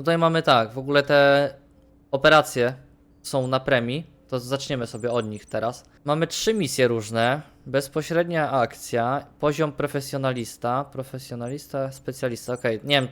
Tutaj mamy tak, w ogóle te operacje są na premii, to zaczniemy sobie od nich teraz. Mamy trzy misje różne. Bezpośrednia akcja, poziom profesjonalista, profesjonalista, specjalista, okej, nie wiem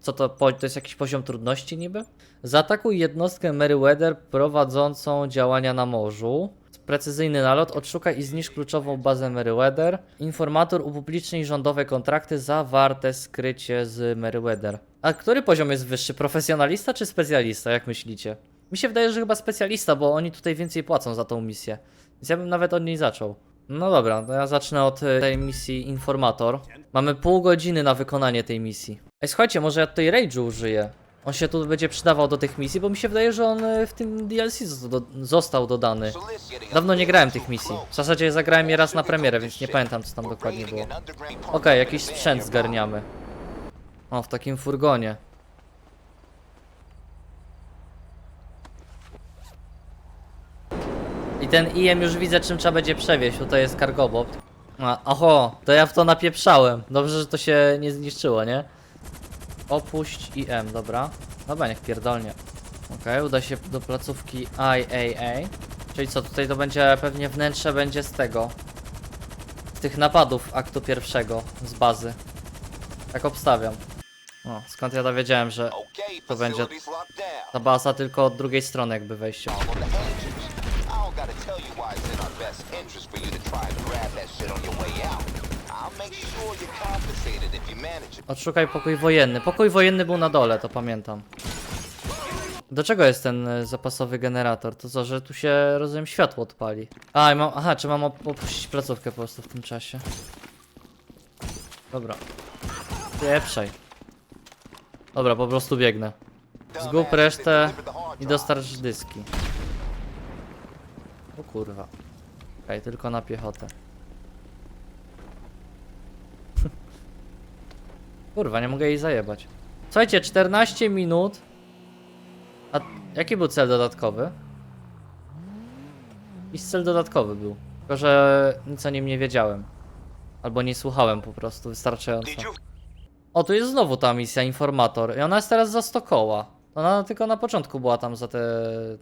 co to, to jest jakiś poziom trudności niby? Zaatakuj jednostkę Meriwether prowadzącą działania na morzu. Precyzyjny nalot, odszukaj i zniszcz kluczową bazę Meriwether. Informator upublicznij rządowe kontrakty zawarte skrycie z Meriwether. A który poziom jest wyższy, profesjonalista czy specjalista, jak myślicie? Mi się wydaje, że chyba specjalista, bo oni tutaj więcej płacą za tą misję. Więc ja bym nawet od niej zaczął. No dobra, to ja zacznę od y, tej misji Informator. Mamy pół godziny na wykonanie tej misji. Ej, słuchajcie, może ja tutaj Rage'u użyję. On się tu będzie przydawał do tych misji, bo mi się wydaje, że on y, w tym DLC został dodany. Dawno nie grałem tych misji. W zasadzie zagrałem je raz na premierę, więc nie pamiętam co tam dokładnie było. Okej, jakiś sprzęt zgarniamy. O, w takim furgonie. I ten IM już widzę czym trzeba będzie przewieźć, bo to jest cargobot. A, oho, to ja w to napieprzałem. Dobrze, że to się nie zniszczyło, nie? Opuść IM, dobra. Dobra, niech pierdolnie. Okej, uda się do placówki IAA. Czyli co, tutaj to będzie pewnie wnętrze będzie z tego. Z tych napadów aktu pierwszego, z bazy. Tak obstawiam. O, skąd ja dowiedziałem, że To będzie ta baza tylko od drugiej strony jakby wejście. Odszukaj pokój wojenny. Pokój wojenny był na dole, to pamiętam. Do czego jest ten e, zapasowy generator? To co, że tu się, rozumiem, światło odpali. A, i mam, aha, czy mam op- opuścić placówkę po prostu w tym czasie? Dobra. Pieprzaj. Dobra, po prostu biegnę. Zgub resztę i dostarcz dyski. O kurwa. Okej, tylko na piechotę. Kurwa, nie mogę jej zajebać. Słuchajcie, 14 minut. A jaki był cel dodatkowy? Jakiś cel dodatkowy był. Tylko, że nic o nim nie wiedziałem. Albo nie słuchałem po prostu wystarczająco. O, tu jest znowu ta misja informator. I ona jest teraz za 100 koła. Ona tylko na początku była tam za te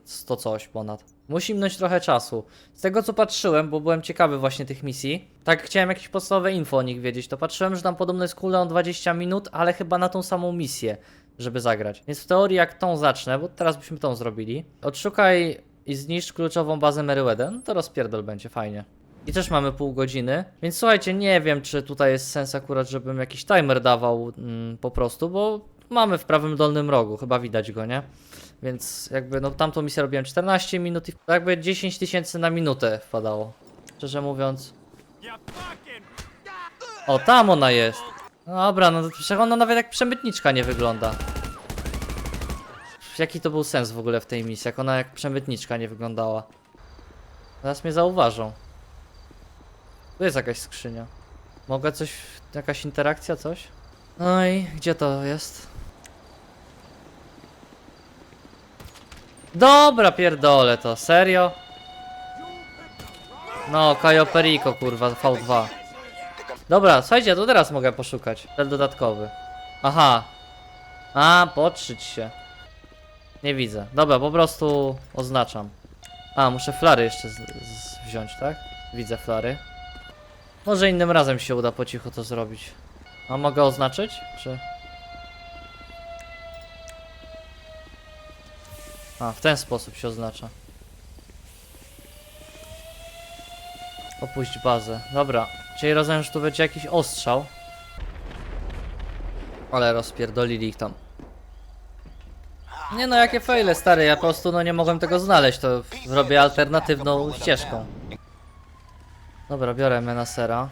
100 coś ponad. Musi minąć trochę czasu. Z tego co patrzyłem, bo byłem ciekawy właśnie tych misji, tak chciałem jakieś podstawowe info o nich wiedzieć, to patrzyłem, że tam podobno jest cooldown 20 minut, ale chyba na tą samą misję, żeby zagrać. Więc w teorii jak tą zacznę, bo teraz byśmy tą zrobili. Odszukaj i zniszcz kluczową bazę Meriwether, no to rozpierdol będzie, fajnie. I też mamy pół godziny, więc słuchajcie, nie wiem czy tutaj jest sens akurat, żebym jakiś timer dawał mm, po prostu, bo mamy w prawym dolnym rogu, chyba widać go, nie? Więc jakby, no tamtą misję robiłem 14 minut i jakby 10 tysięcy na minutę wpadało. Szczerze mówiąc. O, tam ona jest. No Dobra, no przecież ona nawet jak przemytniczka nie wygląda. Jaki to był sens w ogóle w tej misji, jak ona jak przemytniczka nie wyglądała? Zaraz mnie zauważą. Tu jest jakaś skrzynia. Mogę coś, jakaś interakcja, coś? No i gdzie to jest? Dobra, pierdolę to, serio? No, Kajo Perico, kurwa, V2. Dobra, słuchajcie, to teraz mogę poszukać. Cel dodatkowy. Aha. A, podszyć się. Nie widzę. Dobra, po prostu oznaczam. A, muszę flary jeszcze wziąć, tak? Widzę flary. Może innym razem się uda po cichu to zrobić. A mogę oznaczyć? Czy... A, w ten sposób się oznacza. Opuść bazę. Dobra, czyli rozumiem, że tu będzie jakiś ostrzał. Ale rozpierdolili ich tam. Nie no, jakie fejle, stary, ja po prostu no nie mogłem tego znaleźć, to zrobię alternatywną ścieżką. Dobra, biorę Menasera.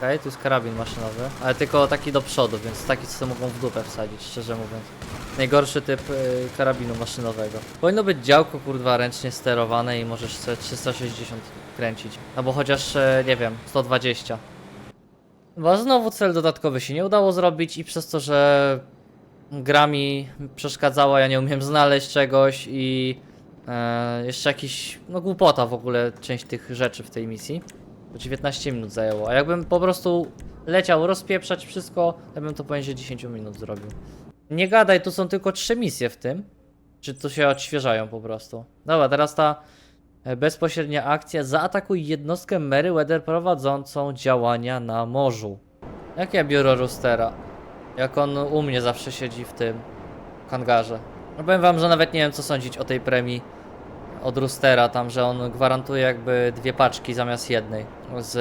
Okej, tu jest karabin maszynowy, ale tylko taki do przodu, więc taki co mogą w dupę wsadzić, szczerze mówiąc. Najgorszy typ y, karabinu maszynowego. Powinno być działko, kurwa, ręcznie sterowane i możesz sobie 360 kręcić. Albo chociaż, e, nie wiem, 120. Bo znowu cel dodatkowy się nie udało zrobić i przez to, że gra mi przeszkadzała, ja nie umiem znaleźć czegoś i e, jeszcze jakiś, no głupota w ogóle, część tych rzeczy w tej misji. To 19 minut zajęło, a jakbym po prostu leciał rozpieprzać wszystko, ja bym to poniżej 10 minut zrobił. Nie gadaj, tu są tylko trzy misje w tym. Czy tu się odświeżają po prostu? Dobra, teraz ta e, bezpośrednia akcja. Zaatakuj jednostkę Meriwether prowadzącą działania na morzu. Jakie biuro Roostera? Jak on u mnie zawsze siedzi w tym hangarze. No powiem wam, że nawet nie wiem co sądzić o tej premii od Roostera, tam, że on gwarantuje jakby dwie paczki zamiast jednej z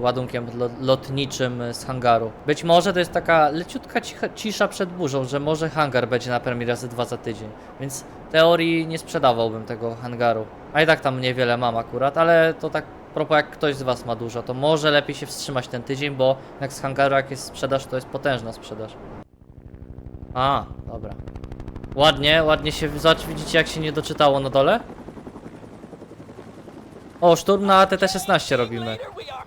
ładunkiem lo- lotniczym z hangaru. Być może to jest taka leciutka cisza przed burzą, że może hangar będzie na premii razy dwa za tydzień, więc teorii nie sprzedawałbym tego hangaru. A i tak tam niewiele mam akurat, ale to tak propos jak ktoś z was ma dużo, to może lepiej się wstrzymać ten tydzień, bo jak z hangaru jak jest sprzedaż, to jest potężna sprzedaż. A, dobra. Ładnie, ładnie się, zobacz, widzicie jak się nie doczytało na dole? O, szturm na TT-16 robimy.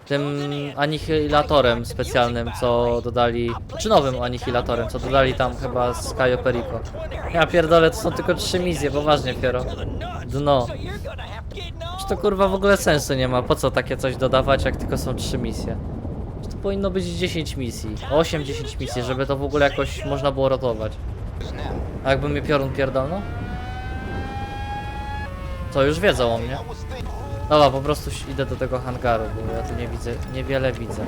Tym anihilatorem specjalnym, co dodali, czy nowym anihilatorem, co dodali tam chyba z Cayo Perico. Ja pierdolę, to są tylko trzy misje, poważnie, Piero. Dno. Czy to kurwa w ogóle sensu nie ma, po co takie coś dodawać, jak tylko są trzy misje? Czy to powinno być 10 misji, 8-10 misji, żeby to w ogóle jakoś można było rotować. A jakby mnie piorun pierdolno? To już wiedzą o mnie. Dobra, po prostu idę do tego hangaru, bo ja tu nie widzę, niewiele widzę.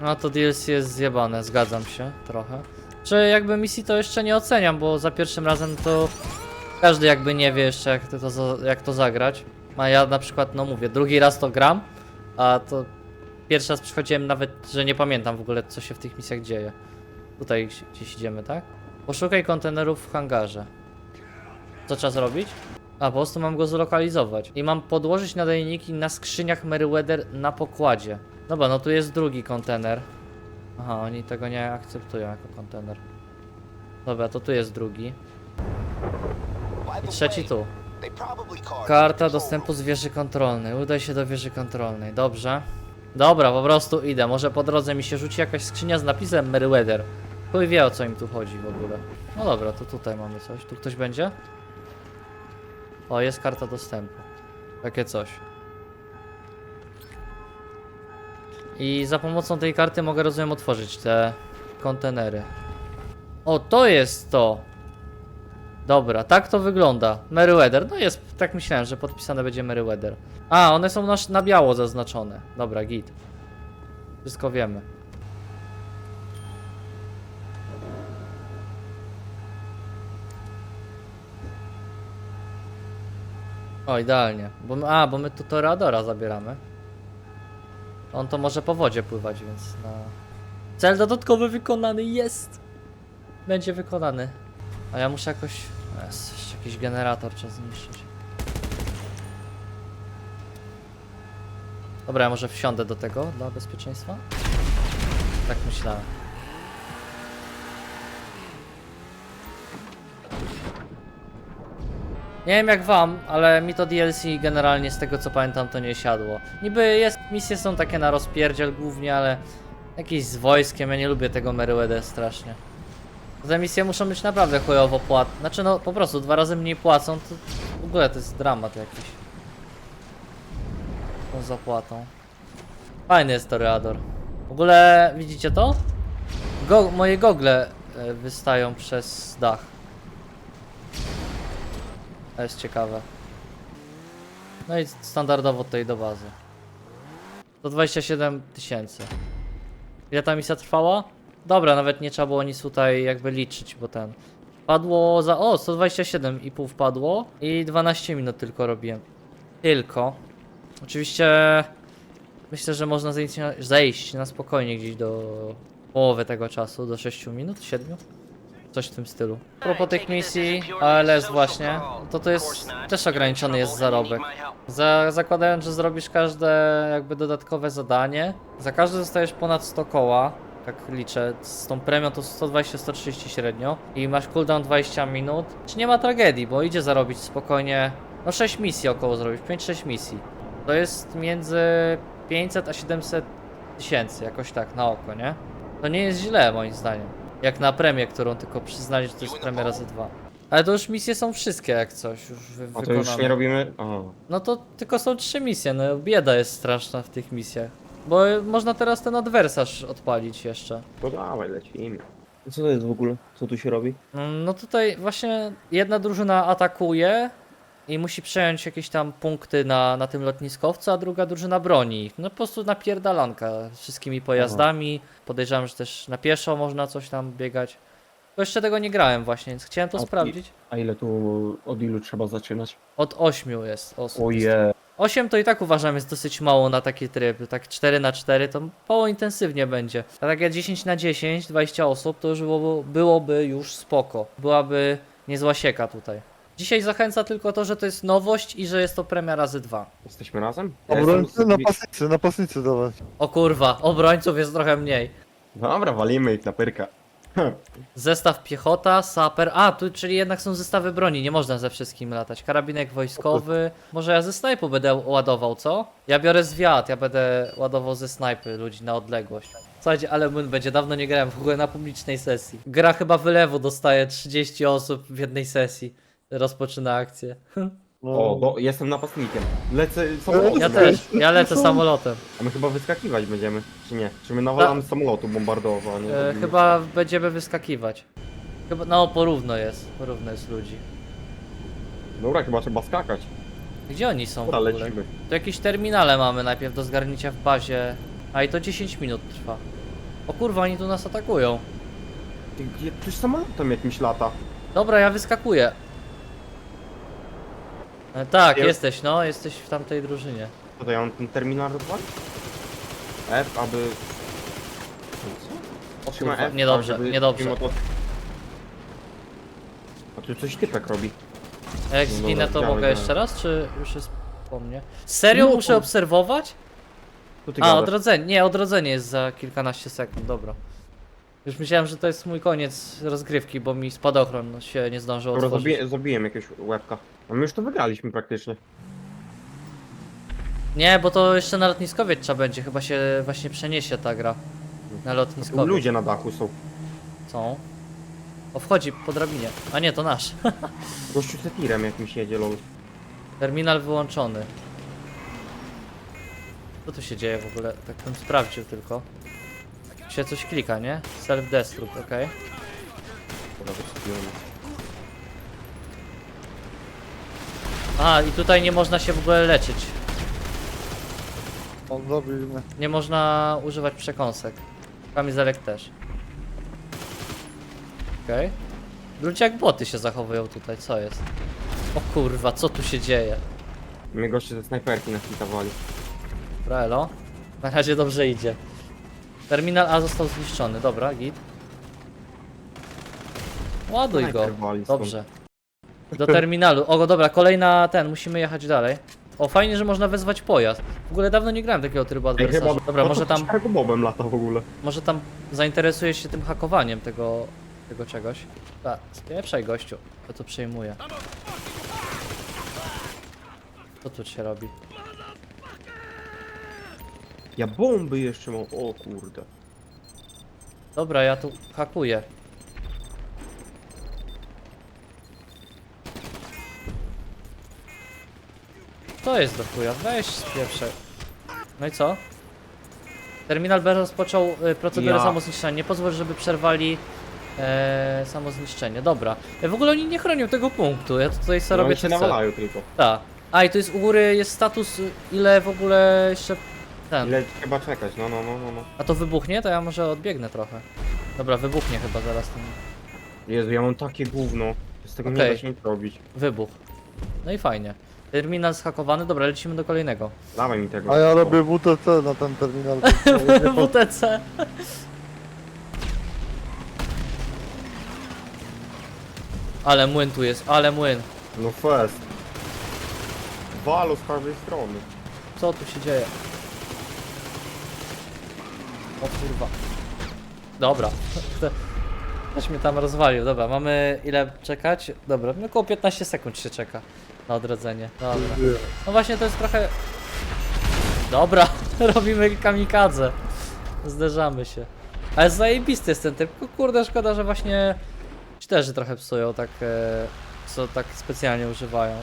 No to DLC jest zjebane, zgadzam się trochę. Czy jakby misji to jeszcze nie oceniam, bo za pierwszym razem to każdy jakby nie wie jeszcze jak to, jak to zagrać. A ja na przykład, no mówię, drugi raz to gram, a to pierwszy raz przychodziłem nawet, że nie pamiętam w ogóle co się w tych misjach dzieje. Tutaj gdzieś idziemy, tak? Poszukaj kontenerów w hangarze. Co trzeba zrobić? A, po prostu mam go zlokalizować. I mam podłożyć nadajniki na skrzyniach Meriwether na pokładzie. Dobra, no tu jest drugi kontener. Aha, oni tego nie akceptują jako kontener. Dobra, to tu jest drugi. I trzeci tu. Karta dostępu z wieży kontrolnej. Udaj się do wieży kontrolnej. Dobrze. Dobra, po prostu idę. Może po drodze mi się rzuci jakaś skrzynia z napisem Meriwether. Chuj wie o co im tu chodzi w ogóle. No dobra, to tutaj mamy coś. Tu ktoś będzie? O, jest karta dostępu. Takie coś. I za pomocą tej karty mogę, rozumiem, otworzyć te kontenery. O, to jest to! Dobra, tak to wygląda. Meriwether. No jest, tak myślałem, że podpisane będzie Meriwether. A, one są na, na biało zaznaczone. Dobra, git. Wszystko wiemy. O, idealnie. Bo my, a, bo my tu Toreadora zabieramy. On to może po wodzie pływać, więc na... Cel dodatkowy wykonany jest! Będzie wykonany. A ja muszę jakoś... Jest, jeszcze jakiś generator trzeba zniszczyć. Dobra, ja może wsiądę do tego dla bezpieczeństwa? Tak myślałem. Nie wiem jak wam, ale mi to DLC generalnie z tego co pamiętam to nie siadło. Niby jest, misje są takie na rozpierdziel głównie, ale jakieś z wojskiem, ja nie lubię tego Meriwether strasznie. Te misje muszą być naprawdę chujowo płat. Znaczy no po prostu dwa razy mniej płacą, to w ogóle to jest dramat jakiś. Tą zapłatą. Fajny jest Toreador. W ogóle widzicie to? Go moje gogle e, wystają przez dach. To jest ciekawe. No i standardowo tutaj do bazy. 127 tysięcy. Ile ta misja trwała? Dobra, nawet nie trzeba było nic tutaj jakby liczyć, bo ten. Padło za. O, 127,5 wpadło i 12 minut tylko robiłem. Tylko. Oczywiście myślę, że można zejść na, spokojnie gdzieś do połowy tego czasu, do 6 minut, 7. Coś w tym stylu. A propos tych misji, ALS właśnie, to to jest też ograniczony jest zarobek. Za, zakładając, że zrobisz każde jakby dodatkowe zadanie, za każde dostajesz ponad 100 koła, tak liczę, z tą premią to 120-130 średnio i masz cooldown 20 minut, czy nie ma tragedii, bo idzie zarobić spokojnie, no 6 misji około zrobić, 5-6 misji. To jest między 500 a 700 tysięcy, jakoś tak na oko, nie? To nie jest źle moim zdaniem. Jak na premię, którą tylko przyznali, że to jest premia razy dwa. Ale to już misje są wszystkie jak coś, już wy, A to wykonane. już nie robimy. O, No to tylko są trzy misje, no bieda jest straszna w tych misjach. Bo można teraz ten adwersarz odpalić jeszcze. to dawaj, lecimy. Co to jest w ogóle? Co tu się robi? No tutaj właśnie jedna drużyna atakuje i musi przejąć jakieś tam punkty na, na tym lotniskowcu, a druga drużyna broni. No po prostu napierdalanka wszystkimi pojazdami. Podejrzewam, że też na pieszo można coś tam biegać. Bo jeszcze tego nie grałem właśnie, więc chciałem to A, i- sprawdzić. A ile tu, od ilu trzeba zaczynać? Od 8 jest osób. Oje. 8 to i tak uważam jest dosyć mało na taki tryb. Tak 4 na 4 to mało intensywnie będzie. A tak jak 10 na 10, 20 osób to już było, byłoby już spoko. Byłaby niezła sieka tutaj. Dzisiaj zachęca tylko to, że to jest nowość i że jest to premia razy 2. Jesteśmy razem? Obrońcy jestem- napastnicy, napastnicy dawać. O kurwa, obrońców jest trochę mniej. Dobra, walimy ich na pyrka. Zestaw piechota, saper. A, tu czyli jednak są zestawy broni, nie można ze wszystkim latać. Karabinek wojskowy. Może ja ze snajpu będę ładował, co? Ja biorę zwiat, ja będę ładował ze snajpy ludzi na odległość. Słuchajcie, ale mun będzie, dawno nie grałem w ogóle na publicznej sesji. Gra chyba wylewu dostaje 30 osób w jednej sesji. Rozpoczyna akcję. No. O, bo jestem napastnikiem. Lecę samolotem. Ja też, ja lecę samolotem. A my chyba wyskakiwać będziemy, czy nie? Czy my nawalamy z samolotu bombardowo, a nie? E, robimy- chyba będziemy wyskakiwać. Chyba, no porówno jest, porówno jest ludzi. Dobra, chyba trzeba skakać. Gdzie oni są w Dobra, ogóle? lecimy. To jakieś terminale mamy najpierw do zgarnięcia w bazie. A i to 10 minut trwa. O kurwa, oni tu nas atakują. Ty, Gdzie ktoś samolotem jakimś lata? Dobra, ja wyskakuję. E, tak, jesteś, no, jesteś w tamtej drużynie. To ja mam ten terminal rozwalić? F, aby... Co? Trzymaj kurwa, F, niedobrze, żeby- niedobrze. mimo to- A tu coś typek robi. A jak No zginę, to mogę jeszcze raz, czy już jest po mnie? Serio No, muszę obserwować? Tu ty A, gadasz. odrodzenie. Nie, odrodzenie jest za kilkanaście sekund, dobra. Już myślałem, że to jest mój koniec rozgrywki, bo mi spadochron się nie zdążył Dobra, otworzyć. zabiję, jakiegoś łebka. A my już to wygraliśmy praktycznie. Nie, bo to jeszcze na lotniskowiec trzeba będzie, chyba się właśnie przeniesie ta gra. Na Tu lotniskowiec. ludzie na dachu są. Są. O, wchodzi po drabinie. A nie, to nasz. Gościu z tirem jakimś jedzie, lol. Terminal wyłączony. Co tu się dzieje w ogóle? Tak bym sprawdził tylko. Się coś klika, nie? Self-destruct, okej. Wysypiłem. A, i tutaj nie można się w ogóle leczyć. On zabił mnie. Nie można używać przekąsek. Kamizelek też. Okej. Ludzie jak boty się zachowują tutaj, co jest? O kurwa, co tu się dzieje? Mnie goście ze snajperki nachitowali. Braelo. Na razie dobrze idzie. Terminal A został zniszczony, dobra, git. Ładuj go. Snajper wali stąd. Dobrze. Do terminalu. O, dobra, kolejna ten, musimy jechać dalej. O, fajnie, że można wezwać pojazd. W ogóle dawno nie grałem takiego trybu Ej, chyba... adwersarza. Dobra, może tam, Czarko bobem lata w ogóle. może tam zainteresujesz się tym hakowaniem tego, tego czegoś. Tak, spieprzaj gościu, to to przejmuję. Co tu się robi? Ja bomby jeszcze mam, o kurde. Dobra, ja tu hakuję. To jest do chuja, weź spieprzę. No i co? Terminal B rozpoczął y, procedurę Ja. samozniszczenia. Nie pozwól, żeby przerwali e, samozniszczenie. Dobra. E, w ogóle oni nie chronią tego punktu. Ja tutaj sobie No, robię oni się co chcę. nawalają tylko. Tak. A i tu jest u góry jest status y, ile w ogóle jeszcze ten. Ile trzeba czekać, no, no, no, no. no. A to wybuchnie? To ja może odbiegnę trochę. Dobra, wybuchnie chyba zaraz ten Jezu, ja mam takie gówno. Z tego nie Okej. da się nic robić. wybuch. No i fajnie. Terminal zhakowany, dobra, lecimy do kolejnego. Dawaj mi tego. A ja robię WTC na ten terminal. WTC. Ale młyn tu jest, ale młyn. No fest. Walu z każdej strony. Co tu się dzieje? O kurwa. Dobra. Ktoś mnie tam rozwalił. Dobra, mamy ile czekać? Dobra, no około 15 sekund się czeka na odrodzenie. Dobra. No właśnie to jest trochę... Dobra, robimy kamikadze. Zderzamy się. Ale zajebisty jest ten typ. Kurde, szkoda, że właśnie czterzy trochę psują, tak, e, co tak specjalnie używają.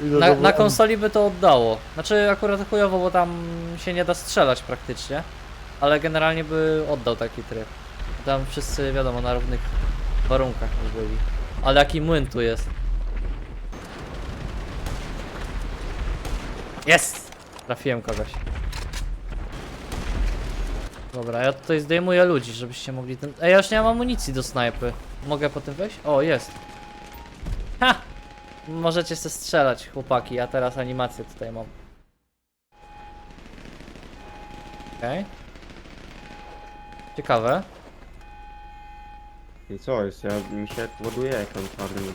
Na, na konsoli by to oddało. Znaczy akurat chujowo, bo tam się nie da strzelać praktycznie. Ale generalnie by oddał taki tryb. Tam wszyscy, wiadomo, na równych warunkach byli. Ale jaki młyn tu jest. Jest! Trafiłem kogoś. Dobra, ja tutaj zdejmuję ludzi, żebyście mogli ten... Ej, ja już nie mam amunicji do snajpy. Mogę po tym wejść? O, jest. Ha! Możecie się strzelać, chłopaki, ja teraz animację tutaj mam. Okej. Ciekawe. I co jest? Ja mi się ładuje ekran czarny.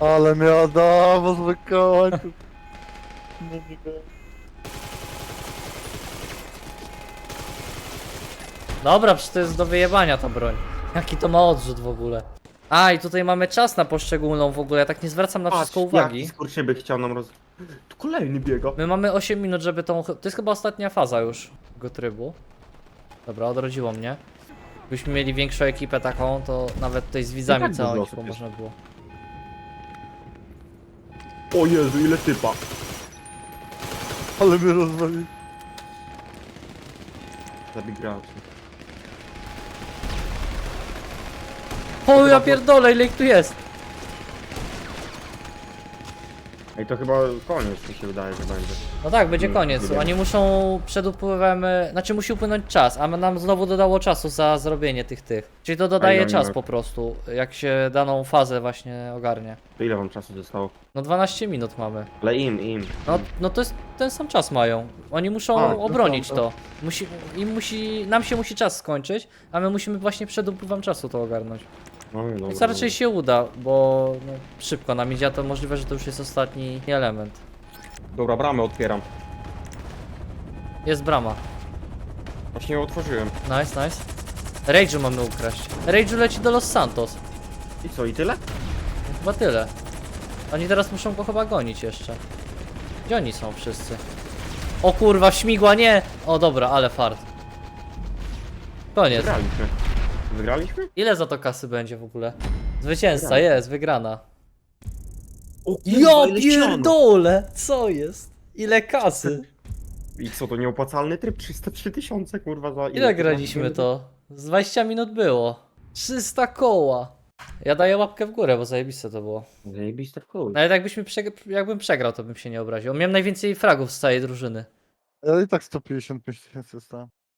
Ale mnie Adamo zwykła. Nie, nie, nie. Dobra, przecież to jest do wyjebania ta broń. Jaki to ma odrzut w ogóle. A, i tutaj mamy czas na poszczególną w ogóle, ja tak nie zwracam na wszystko uwagi. Jaki skurczybyk chciał nam roz... Tu kolejny biega. My mamy 8 minut, żeby tą... To jest chyba ostatnia faza już tego trybu. Dobra, odrodziło mnie. Gdybyśmy mieli większą ekipę taką, to nawet tutaj z widzami tak całą dużo ekipą osób jest. można było. O Jezu, ile typa. Ale mnie rozwali. Zabij graczy. O, ja pierdolę, ile ich tu jest! Ej, to chyba koniec mi się wydaje, że będzie. No tak, będzie Nie, koniec. wiem. Oni muszą przed upływem, e, znaczy musi upłynąć czas, a nam znowu dodało czasu za zrobienie tych tych. Czyli to dodaje oni czas mają- po prostu, jak się daną fazę właśnie ogarnie. To ile wam czasu zostało? No 12 minut mamy. Ale im, im. No, no to jest ten sam czas mają. Oni muszą A, to obronić są, to. Musi, im musi, nam się musi czas skończyć, a my musimy właśnie przed upływem czasu to ogarnąć. No, dobra, Więc raczej się uda, bo no, szybko nam idzie, a to możliwe, że to już jest ostatni element. Dobra, bramę otwieram. Jest brama. Właśnie ją otworzyłem. Nice, nice. Rage'u mamy ukraść. Rage'u leci do Los Santos. I co, i tyle? Chyba tyle. Oni teraz muszą go chyba gonić jeszcze. Gdzie oni są wszyscy? O kurwa, śmigła, nie! O dobra, ale fart. Koniec. Wygraliśmy. Wygraliśmy? Ile za to kasy będzie w ogóle? Zwycięzca Wygrana. jest, wygrana. O, Ja pierdolę! Co jest? Ile kasy? I co, to nieopłacalny tryb? 303 tysiące, kurwa, za Ile graliśmy to? Z 20 minut było. 300 koła. Ja daję łapkę w górę, bo zajebiste to było. Zajebiste w chuj. Nawet jakbyśmy przeg- jakbym przegrał, to bym się nie obraził. Miałem najwięcej fragów z całej drużyny. Ja i tak 155 tysięcy dostałem.